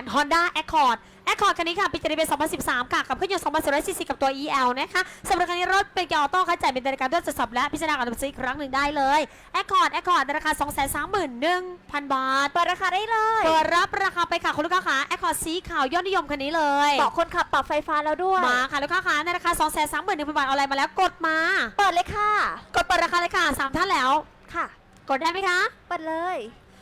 น Honda Accord Accord คันนี้ค่ะปีจริเป็น2013 ค่ะกับเครื่องยนต์2,400ซีกับตัว EL นะคะสำหรับคันนี้รถเป็นเกียร์ออโต้ค่ะจ่ายเป็นรายการด้วยตรวจสอบและพิจารณาการตัดสินอีกครั้งหนึ่งได้เลย Accord Accord ในราคา 231,000 บาทเปิดราคาได้เลยเปิดรับราคาไปค่ะคุณลูกค้าค่ะ Accord สีขาวยอดนิยมคันนี้เลยเบาะคนขับปรับไฟฟ้าแล้วด้วยมาค่ะลูกค้าค่ะในราคา 231,000 บาทออนไลน์มาแล้วกดมา เปิดเลยค่ะ กดเปิดราคาเลยค่ะสามท่านแล้วค่ะ กดได้ไหมคะ เปิดเลย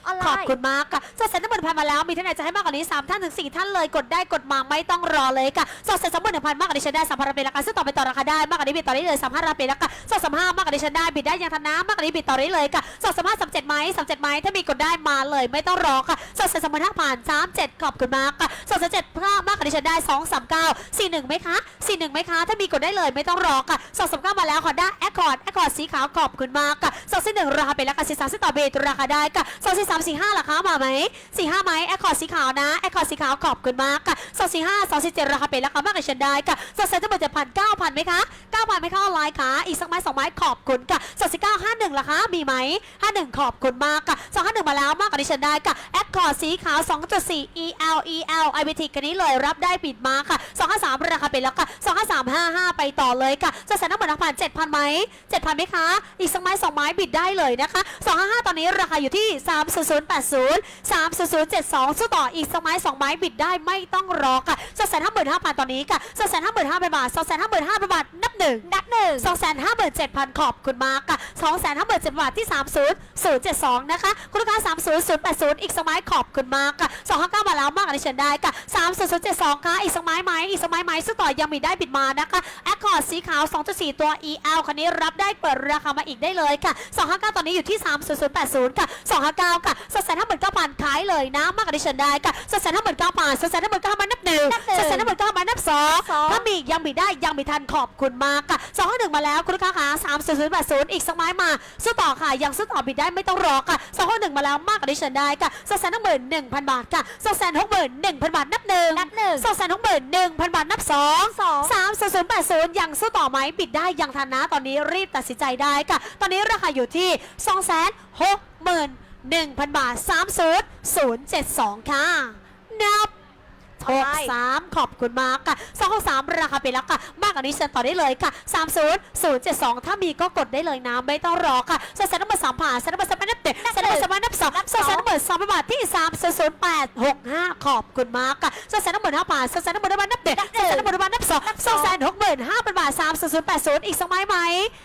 ออนไลน์ ขอบคุณมากค่ะสดเสร็จทั้งหมดพันมาแล้ว มีท่านไหนจะให้มากกว่านี้ 3 ท่านถึง 4 ท่านเลย กดได้กดมาไม่ต้องรอเลยค่ะสดเสร็จสมบูรณ์หนึ่งพันมากกว่านี้ฉันได้สามพันเป็นราคาซึ่งต่อไปต่อราคาได้มากกว่านี้บิดต่อได้เลยสามห้าราเป็นราคาสดสามห้ามากกว่านี้ฉันได้บิดได้ยังทันน้ำมากกว่านี้บิดต่อได้เลยค่ะสดสามห้าสามเจ็ดไหมสามเจ็ดไหมถ้ามีกดได้มาเลยไม่ต้องรอค่ะสดเสร็จสมบูรณ์ห้าผ่านสามเจ็ดขอบคุณมากค่ะสดเสร็จเจ็ดห้ามากกว่านี้ฉันได้สองสามเก้าสี่หนึ่งไหมคะสี่หนึ่งไหมคะถ้ามีกดได้เลยไม่ต้องรอค่ะสดสามเก้ามาแล้วขอได้แอคคอร์ดแอคคอร์ดสีขาวขอบคุณมากค่ะ สดที่หนึ่งราคาเป็นราคาสี่สามซึ่ต่อเบรราคาได้ค่ะสดที่สามสี่ห้าราคามาไหมสี่ห้าไหมแอคคอร์ดสีขาวนะแอคคอร์ดสีขาวขอบคุณมากค่ะสองสี่ห้าสองสี่เจ็ดราคาเป็นราคามากกว่าฉันได้ค่ะสองเซ็นทั้งหมดจะพันเก้าพันไหมคะเก้าพันไหมคะออนไลน์ค่ะอีกสักไม้สองไม้ขอบคุณค่ะสองสี่เก้าห้าหนึ่งราคามีไหมห้าหนึ่งขอบคุณมากค่ะสองห้าหนึ่งมาแล้วมากกว่าฉันได้ค่ะแอคคอร์ดสีขาวสองจุดสี่ EL EL IBT กันนี้เลยรับได้ปิดมาค่ะสองห้าสาม 355 ไปต่อเลยค่ะจะแสนน้ำมันผ่าน7,000ไหมเจ็ดพันไหมคะ อีกสักไม้สองไม้บิดได้เลยนะคะ 255 ตอนนี้ราคาอยู่ที่ 30080 30072สู้ต่ออีกสักไม้สองไม้บิดได้ไม่ต้องรอค่ะจะแสนห้าหมื่นห้าพันตอนนี้ค่ะจะแสนห้าหมื่นห้าพันบาทสองแสนห้าหมื่นห้าพันบาทนับหนึ่งนับหนึ่งสองแสนห้าหมื่นเจ็ดพันขอบคุณมากค่ะสองแสนห้าหมื่นเจ็ดบาทที่สามศูนย์ศูนย์เจ็ดสองนะคะคุณลูกค้าสามศูนย์ศูนย์แปดศูนย์อีกสมัขอบคุณมากค่ะสองมาแล้วมากอันนี้เชิญได้ค่ะสา0 7 2ค่ะอีกสักไม้ไหมอีกสักไม้ไหมสู้ต่อยังมีได้บิดมานะคะแอคคอร์ดสีขาวสองจุดสี่ตัว EL คันนี้รับได้เปิดราคามาอีกได้เลยค่ะสองห้าเก้าตอนนี้อยู่ที่สามศูนย์ศูนย์แปดศูนย์ค่ะสองห้าเก้าค่ะสองแสนห้าหมื่นเก้าพันขายเลยนะ มากกว่าที่ฉันได้ค่ะสองแสนห้าหมื่นเก้าพันสองแสนห้าหมื่นเก้าพันนับหนึ่งนับหนึ่งสองแสนห้าหมื่นเก้าพันนับสองสองถ้ามียังมีได้ยังมีทันขอบคุณมากค่ะสองห้าหนึ่งมาแล้วคุณลูกค้าค่ะสามศูนย์ศูนย์แปดศูนย์อีกสักไม้มาสู้ต่อค่ะยังสู้ต่อบิดได้ไม่ต้องรอค่ะสองห้าหนึ่งมาแล้วมากกว่าที่ฉันได้ค่ะสองแสนหกหมื่นหนึ่งพันบาทค่ะสองแสนหกหมื่นหนึ่งพันบาทนับหนึ่งนับหนึ่งสองแสนหกหมื่นหนึ่งพันบาทนับสองสองสามศูนย์ศูนย์แปดศูนย์ยังสู้ต่อไหมบิดได้ยังทันนะตอนนี้รีบตัดสินใจได้ค่ะ ตอนนี้ราคาอยู่ที่สองแสนหกหมื่นหนึ่งพันบาทสามศูนย์ศูนย์เจ็ดสองค่ะ นับหกสามขอบคุณมากค่ะสองหกสามราคาเป็นแล้วค่ะ มากกว่านี้เชิญต่อได้เลยค่ะสามศูนย์ศูนย์เจ็ดสองถ้ามีก็กดได้เลยนะ ไม่ต้องรอค่ะสแสนนับเบอร์สามผ่านสแสนนับเบอร์สามนับเด็ดสแสนนับเบอร์สามนับสองสแสนนับเบอร์สามบาทที่สามศูนย์ศูนย์แปดหกห้าขอบคุณมากค่ะสแสนนับเบอร์ห้าผ่านสแสนนับเบอร์นับเด็ดสแสนนับเบอร์นับ สองสองแสนหกหมื่นห้าพันบาทสามศูนย์ศูนย์แปดศูนย์อีกสักไม้ไหม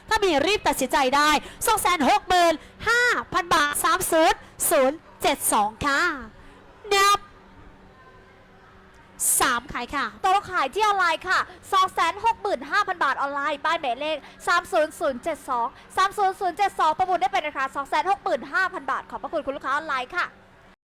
ถ้ามีรีบตัดสินใจได้สองแสนหกหมื่นห้าพันบาทสามศูนย์ศูนย์เจ็ดสองค่ะนับสามขายค่ะตัวขายที่ออนไลน์ค่ะ 265,000 บาทออนไลน์ ป้ายหมายเลข 30072 30072 ประมูลได้เป็นราคา 265,000 บาท ขอบพระคุณคุณลูกค้าออนไลน์ค่ะ